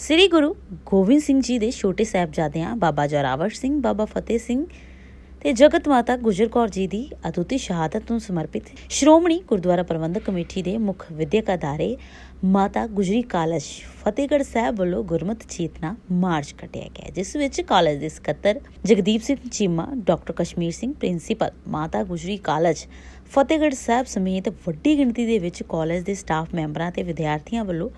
ਸ੍ਰੀ ਗੁਰੂ ਗੋਬਿੰਦ ਸਿੰਘ ਜੀ ਦੇ ਛੋਟੇ ਸਾਹਿਬਜ਼ਾਦਿਆਂ ਬਾਬਾ ਜੋਰਾਵਰ ਸਿੰਘ ਬਾਬਾ ਫਤਿਹ ਸਿੰਘ ਤੇ ਜਗਤ ਮਾਤਾ ਗੁਜਰ ਕੌਰ ਜੀ ਦੀ ਅਦੁੱਤੀ ਸ਼ਹਾਦਤ ਨੂੰ ਸਮਰਪਿਤ ਸ਼੍ਰੋਮਣੀ ਗੁਰਦੁਆਰਾ ਪ੍ਰਬੰਧਕ ਕਮੇਟੀ ਦੇ ਮੁੱਖ ਵਿਦਿਅਕ ਅਦਾਰੇ ਮਾਤਾ ਗੁਜਰੀ ਕਾਲਜ ਫਤਿਹਗੜ੍ਹ ਸਾਹਿਬ ਵੱਲੋਂ ਗੁਰਮਤਿ ਚੇਤਨਾ ਮਾਰਚ ਕੱਢਿਆ ਗਿਆ ਜਿਸ ਵਿੱਚ ਕਾਲਜ ਦੇ ਸਕੱਤਰ Jagdeep Singh Cheema, doctor Kashmir Singh principal, Mata Gujri college Fatehgarh Sahib ਸਮੇਤ ਵੱਡੀ ਗਿਣਤੀ ਦੇ ਵਿੱਚ ਕਾਲਜ ਦੇ ਸਟਾਫ ਮੈਂਬਰਾਂ ਤੇ ਵਿਦਿਆਰਥੀਆਂ ਵੱਲੋਂ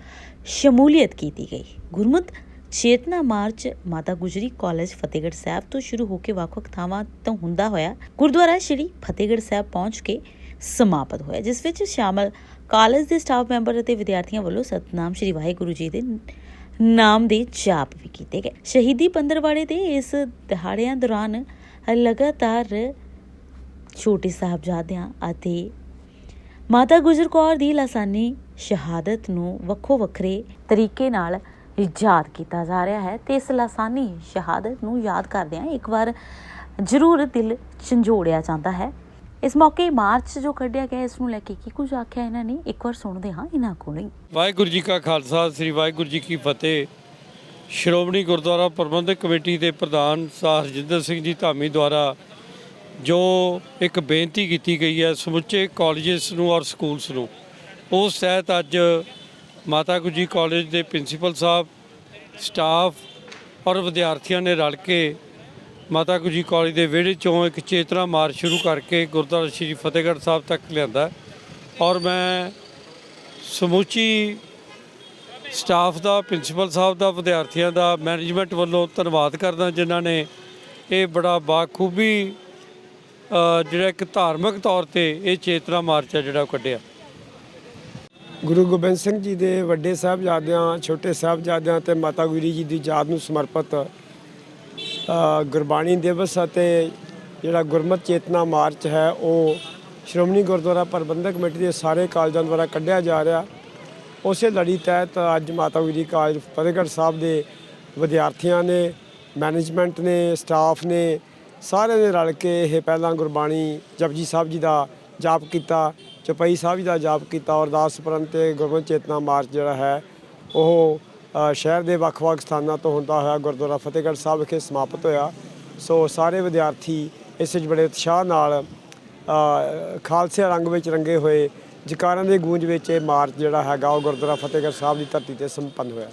ਸ਼ਮੂਲੀਅਤ ਕੀਤੀ ਗਈ। ਗੁਰਮਤਿ ਚੇਤਨਾ ਮਾਰਚ ਮਾਤਾ ਗੁਜਰੀ ਕਾਲਜ ਫਤਿਹਗੜ੍ਹ ਸਾਹਿਬ ਤੋਂ ਸ਼ੁਰੂ ਹੋ ਕੇ ਵੱਖ-ਵੱਖ ਥਾਵਾਂ ਤੋਂ ਹੁੰਦਾ ਹੋਇਆ ਗੁਰਦੁਆਰਾ ਸ਼੍ਰੀ ਫਤਿਹਗੜ੍ਹ ਸਾਹਿਬ ਪਹੁੰਚ ਕੇ ਸਮਾਪਤ ਹੋਇਆ, ਜਿਸ ਵਿੱਚ ਸ਼ਾਮਲ ਕਾਲਜ ਦੇ ਸਟਾਫ ਮੈਂਬਰ ਅਤੇ ਵਿਦਿਆਰਥੀਆਂ ਵੱਲੋਂ ਸਤਨਾਮ ਸ਼੍ਰੀ ਵਾਹਿਗੁਰੂ ਜੀ ਦੇ ਨਾਮ ਦੇ ਜਾਪ ਵੀ ਕੀਤੇ ਗਏ। ਸ਼ਹੀਦੀ ਪੰਦਰਵਾੜੇ ਦੇ ਇਸ ਦਿਹਾੜਿਆਂ ਦੌਰਾਨ ਲਗਾਤਾਰ ਛੋਟੇ ਸਾਹਿਬਜ਼ਾਦਿਆਂ ਅਤੇ ਮਾਤਾ ਗੁਜਰ ਕੌਰ ਦੀ ਲਾਸਾਨੀ ਸ਼ਹਾਦਤ ਨੂੰ ਵੱਖੋ ਵੱਖਰੇ ਤਰੀਕੇ ਨਾਲ ਯਾਦ ਕੀਤਾ ਜਾ ਰਿਹਾ ਹੈ ਤੇ ਇਸ ਲਾਸਾਨੀ ਸ਼ਹਾਦਤ ਨੂੰ ਯਾਦ ਕਰਦਿਆਂ ਇੱਕ ਵਾਰ ਜ਼ਰੂਰ ਦਿਲ ਝੰਜੋੜਿਆ ਜਾਂਦਾ ਹੈ। ਇਸ ਮੌਕੇ ਮਾਰਚ ਜੋ ਕੱਢਿਆ ਗਿਆ, ਇਸ ਨੂੰ ਲੈ ਕੇ ਕੀ ਕੁਝ ਆਖਿਆ ਇਹਨਾਂ ਨੇ, ਇੱਕ ਵਾਰ ਸੁਣਦੇ ਹਾਂ ਇਹਨਾਂ ਕੋਲੋਂ ਹੀ। ਵਾਹਿਗੁਰੂ ਜੀ ਕਾ ਖਾਲਸਾ, ਸ੍ਰੀ ਵਾਹਿਗੁਰੂ ਜੀ ਕੀ ਫਤਿਹ। ਸ਼੍ਰੋਮਣੀ ਗੁਰਦੁਆਰਾ ਪ੍ਰਬੰਧਕ ਕਮੇਟੀ ਦੇ ਪ੍ਰਧਾਨ ਸਾਹ ਹਰਜਿੰਦਰ ਸਿੰਘ ਜੀ ਧਾਮੀ ਦੁਆਰਾ ਜੋ ਇੱਕ ਬੇਨਤੀ ਕੀਤੀ ਗਈ ਹੈ ਸਮੁੱਚੇ ਕਾਲਜਸ ਨੂੰ ਔਰ ਸਕੂਲਸ ਨੂੰ ਉਸ ਤਹਿਤ ਅੱਜ ਮਾਤਾ ਗੁਜਰੀ ਕਾਲਜ ਦੇ ਪ੍ਰਿੰਸੀਪਲ ਸਾਹਿਬ, ਸਟਾਫ ਔਰ ਵਿਦਿਆਰਥੀਆਂ ਨੇ ਰਲ ਕੇ ਮਾਤਾ ਗੁਜਰੀ ਕਾਲਜ ਦੇ ਵਿਹੜੇ ਚੋਂ ਇੱਕ ਚੇਤਨਾ ਮਾਰਚ ਸ਼ੁਰੂ ਕਰਕੇ ਗੁਰਦੁਆਰਾ ਸ਼੍ਰੀ ਫਤਿਹਗੜ੍ਹ ਸਾਹਿਬ ਤੱਕ ਲਿਆਂਦਾ। ਔਰ ਮੈਂ ਸਮੁੱਚੀ ਸਟਾਫ ਦਾ, ਪ੍ਰਿੰਸੀਪਲ ਸਾਹਿਬ ਦਾ, ਵਿਦਿਆਰਥੀਆਂ ਦਾ, ਮੈਨੇਜਮੈਂਟ ਵੱਲੋਂ ਧੰਨਵਾਦ ਕਰਦਾ ਜਿਨ੍ਹਾਂ ਨੇ ਇਹ ਬੜਾ ਬਾਖੂਬੀ ਜਿਹੜਾ ਇੱਕ ਧਾਰਮਿਕ ਤੌਰ ਤੇ ਇਹ ਚੇਤਨਾ ਮਾਰਚ ਹੈ ਜਿਹੜਾ ਉਹ ਕੱਢਿਆ। ਗੁਰੂ ਗੋਬਿੰਦ ਸਿੰਘ ਜੀ ਦੇ ਵੱਡੇ ਸਾਹਿਬਜ਼ਾਦਿਆਂ, ਛੋਟੇ ਸਾਹਿਬਜ਼ਾਦਿਆਂ ਤੇ ਮਾਤਾ ਗੁਜਰੀ ਜੀ ਦੀ ਯਾਦ ਨੂੰ ਸਮਰਪਿਤ ਗੁਰਬਾਣੀ ਦਿਵਸ ਅਤੇ ਜਿਹੜਾ ਗੁਰਮਤਿ ਚੇਤਨਾ ਮਾਰਚ ਹੈ, ਉਹ ਸ਼੍ਰੋਮਣੀ ਗੁਰਦੁਆਰਾ ਪ੍ਰਬੰਧਕ ਕਮੇਟੀ ਦੇ ਸਾਰੇ ਕਾਲਜਾਂ ਦੁਆਰਾ ਕੱਢਿਆ ਜਾ ਰਿਹਾ। ਉਸੇ ਲੜੀ ਤਹਿਤ ਅੱਜ ਮਾਤਾ ਗੁਜਰੀ ਕਾਲਜ ਫਤਿਹਗੜ੍ਹ ਸਾਹਿਬ ਦੇ ਵਿਦਿਆਰਥੀਆਂ ਨੇ, ਮੈਨੇਜਮੈਂਟ ਨੇ, ਸਟਾਫ ਨੇ, ਸਾਰਿਆਂ ਨੇ ਰਲ ਕੇ ਇਹ ਪਹਿਲਾਂ ਗੁਰਬਾਣੀ ਜਪਜੀ ਸਾਹਿਬ ਜੀ ਦਾ ਜਾਪ ਕੀਤਾ, ਚਪਈ ਸਾਹਿਬ ਜੀ ਦਾ ਜਾਪ ਕੀਤਾ ਔਰ ਦਾਸ ਸਪਰਨ ਤੇ ਗੁਰਮਤਿ ਚੇਤਨਾ ਮਾਰਚ ਜਿਹੜਾ ਹੈ, ਉਹ ਸ਼ਹਿਰ ਦੇ ਵੱਖ-ਵੱਖ ਸਥਾਨਾਂ ਤੋਂ ਹੁੰਦਾ ਹੋਇਆ, ਗੁਰਦੁਆਰਾ ਫਤਿਹਗੜ੍ਹ ਸਾਹਿਬ ਵਿਖੇ ਸਮਾਪਤ ਹੋਇਆ। ਸੋ ਸਾਰੇ ਵਿਦਿਆਰਥੀ ਇਸ ਵਿੱਚ ਬੜੇ ਉਤਸ਼ਾਹ ਨਾਲ ਖਾਲਸੇ ਰੰਗ ਵਿੱਚ ਰੰਗੇ ਹੋਏ ਜਕਾਰਾਂ ਦੇ ਗੂੰਜ ਵਿੱਚ ਇਹ ਮਾਰਚ ਜਿਹੜਾ ਹੈਗਾ, ਉਹ ਗੁਰਦੁਆਰਾ ਫਤਿਹਗੜ੍ਹ ਸਾਹਿਬ ਦੀ ਧਰਤੀ ਤੇ ਸੰਪੰਨ ਹੋਇਆ।